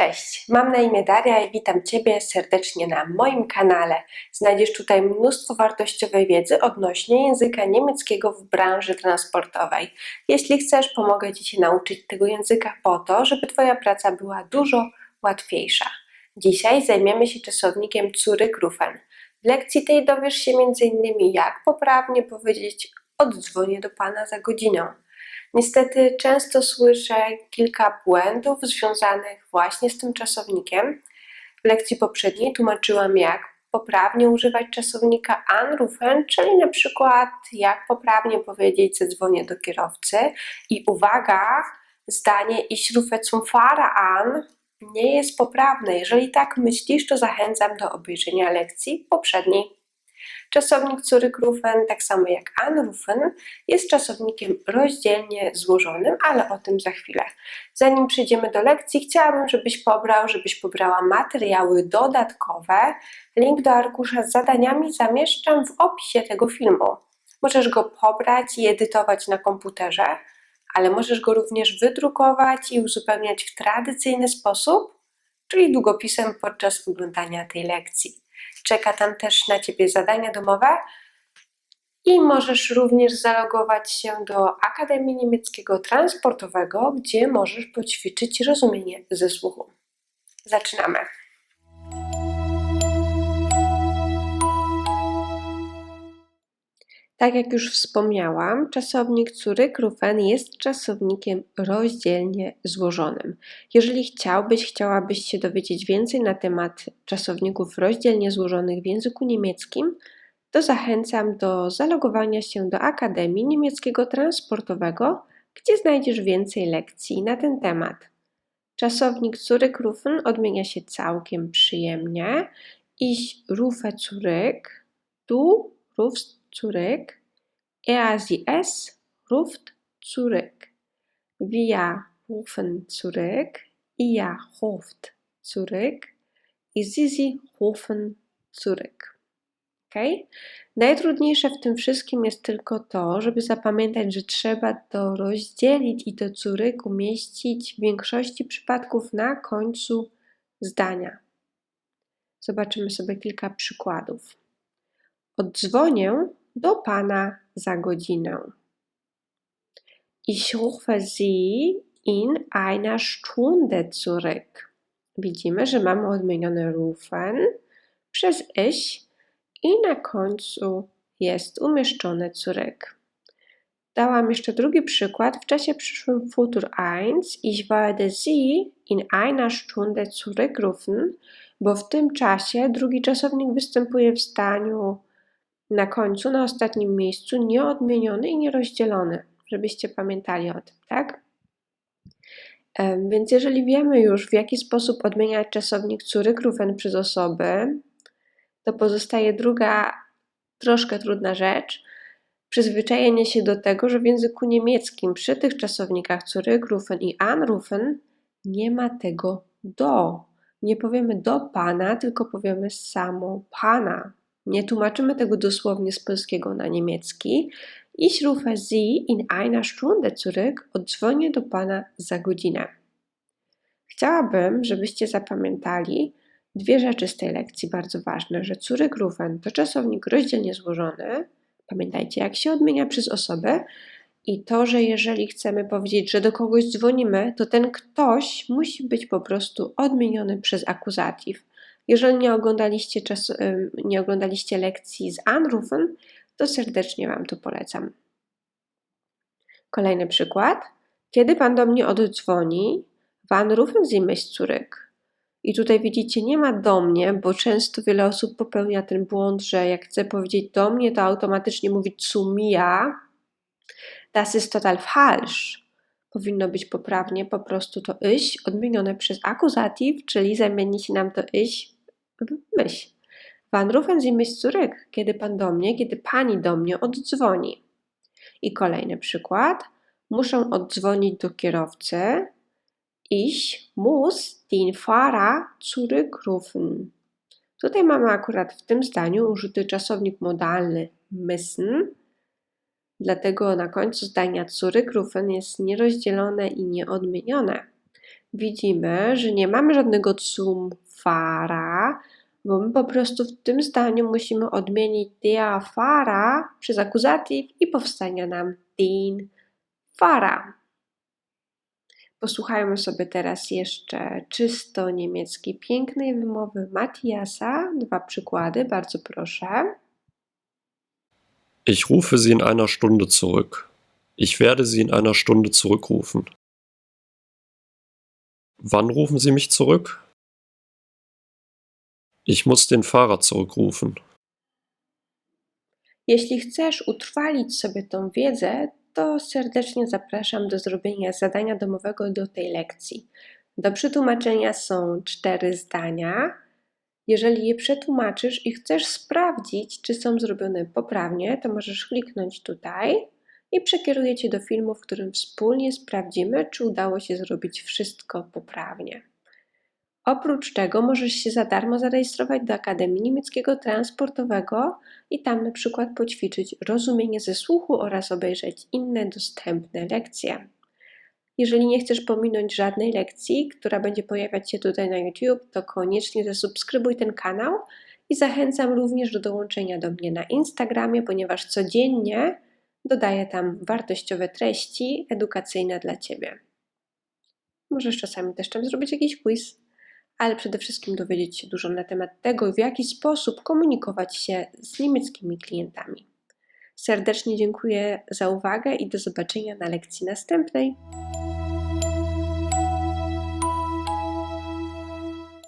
Cześć, mam na imię Daria i witam Ciebie serdecznie na moim kanale. Znajdziesz tutaj mnóstwo wartościowej wiedzy odnośnie języka niemieckiego w branży transportowej. Jeśli chcesz, pomogę Ci się nauczyć tego języka po to, żeby Twoja praca była dużo łatwiejsza. Dzisiaj zajmiemy się czasownikiem zurückrufen. W lekcji tej dowiesz się m.in. jak poprawnie powiedzieć oddzwonię do Pana za godzinę. Niestety często słyszę kilka błędów związanych właśnie z tym czasownikiem. W lekcji poprzedniej tłumaczyłam, jak poprawnie używać czasownika anrufen, czyli na przykład jak poprawnie powiedzieć zadzwonię do kierowcy. I uwaga, zdanie ich rufe zum an nie jest poprawne. Jeżeli tak myślisz, to zachęcam do obejrzenia lekcji poprzedniej. Czasownik zurückrufen, tak samo jak anrufen, jest czasownikiem rozdzielnie złożonym, ale o tym za chwilę. Zanim przejdziemy do lekcji, chciałabym, żebyś pobrał, żebyś pobrała materiały dodatkowe. Link do arkusza z zadaniami zamieszczam w opisie tego filmu. Możesz go pobrać i edytować na komputerze, ale możesz go również wydrukować i uzupełniać w tradycyjny sposób, czyli długopisem podczas oglądania tej lekcji. Czeka tam też na Ciebie zadania domowe i możesz również zalogować się do Akademii Niemieckiego Transportowego, gdzie możesz poćwiczyć rozumienie ze słuchu. Zaczynamy. Tak jak już wspomniałam, czasownik zurückrufen jest czasownikiem rozdzielnie złożonym. Jeżeli chciałbyś, chciałabyś się dowiedzieć więcej na temat czasowników rozdzielnie złożonych w języku niemieckim, to zachęcam do zalogowania się do Akademii Niemieckiego Transportowego, gdzie znajdziesz więcej lekcji na ten temat. Czasownik zurückrufen odmienia się całkiem przyjemnie. Ich rufe zurück, du rufst zurück. Er, sie, es ruft zurück. Wir rufen zurück. Ihr ruft zurück. I sie, sie rufen zurück. Okay? Najtrudniejsze w tym wszystkim jest tylko to, żeby zapamiętać, że trzeba to rozdzielić i to curyk umieścić w większości przypadków na końcu zdania. Zobaczymy sobie kilka przykładów. Oddzwonię do Pana za godzinę. Ich rufe Sie in einer Stunde zurück. Widzimy, że mamy odmienione rufen przez ich i na końcu jest umieszczone zurück. Dałam jeszcze drugi przykład w czasie przyszłym Futur 1. Ich werde Sie in einer Stunde zurückrufen, bo w tym czasie drugi czasownik występuje w staniu na końcu, na ostatnim miejscu, nieodmieniony i nierozdzielony, żebyście pamiętali o tym, tak? Więc jeżeli wiemy już, w jaki sposób odmieniać czasownik zurückrufen przez osoby, to pozostaje druga, troszkę trudna rzecz, przyzwyczajenie się do tego, że w języku niemieckim przy tych czasownikach zurückrufen i anrufen nie ma tego do. Nie powiemy do pana, tylko powiemy samo pana. Nie tłumaczymy tego dosłownie z polskiego na niemiecki. Ich rufe Sie in einer Stunde zurück. Odzwonię do Pana za godzinę. Chciałabym, żebyście zapamiętali dwie rzeczy z tej lekcji bardzo ważne, że zurückrufen to czasownik rozdzielnie złożony. Pamiętajcie, jak się odmienia przez osobę. I to, że jeżeli chcemy powiedzieć, że do kogoś dzwonimy, to ten ktoś musi być po prostu odmieniony przez akuzatyw. Jeżeli nie oglądaliście, czas, nie oglądaliście lekcji z Anrufen, to serdecznie Wam to polecam. Kolejny przykład. Kiedy Pan do mnie oddzwoni, Van rufen Sie mich zurück. I tutaj widzicie, nie ma do mnie, bo często wiele osób popełnia ten błąd, że jak chce powiedzieć do mnie, to automatycznie mówi zu mir. Das ist total falsch. Powinno być poprawnie po prostu to ich odmienione przez akuzatyw, czyli zamieni się nam to ich myśl. Wann rufen Sie mich zurück? Kiedy pan do mnie, kiedy pani do mnie oddzwoni. I kolejny przykład. Muszę oddzwonić do kierowcy. Ich muss den Fahrer zurückrufen. Tutaj mamy akurat w tym zdaniu użyty czasownik modalny müssen, dlatego na końcu zdania zurückrufen jest nierozdzielone i nieodmienione. widzimy, że nie mamy żadnego zum Fahrer, bo my po prostu w tym zdaniu musimy odmienić der Fahrer przez akuzatyw i powstanie nam den Fahrer. Posłuchajmy sobie teraz jeszcze czysto niemieckiej pięknej wymowy Matthiasa. Dwa przykłady, bardzo proszę. Ich rufe Sie in einer Stunde zurück. Ich werde Sie in einer Stunde zurückrufen. Wann rufen Sie mich zurück? Ich muss den Fahrer zurückrufen. Jeśli chcesz utrwalić sobie tą wiedzę, to serdecznie zapraszam do zrobienia zadania domowego do tej lekcji. Do przetłumaczenia są cztery zdania. Jeżeli je przetłumaczysz i chcesz sprawdzić, czy są zrobione poprawnie, to możesz kliknąć tutaj i przekieruję Cię do filmu, w którym wspólnie sprawdzimy, czy udało się zrobić wszystko poprawnie. Oprócz tego możesz się za darmo zarejestrować do Akademii Niemieckiego Transportowego i tam na przykład poćwiczyć rozumienie ze słuchu oraz obejrzeć inne dostępne lekcje. Jeżeli nie chcesz pominąć żadnej lekcji, która będzie pojawiać się tutaj na YouTube, to koniecznie zasubskrybuj ten kanał i zachęcam również do dołączenia do mnie na Instagramie, ponieważ codziennie dodaję tam wartościowe treści edukacyjne dla Ciebie. Możesz czasami też tam zrobić jakiś quiz ale przede wszystkim dowiedzieć się dużo na temat tego, w jaki sposób komunikować się z niemieckimi klientami. Serdecznie dziękuję za uwagę i do zobaczenia na lekcji następnej.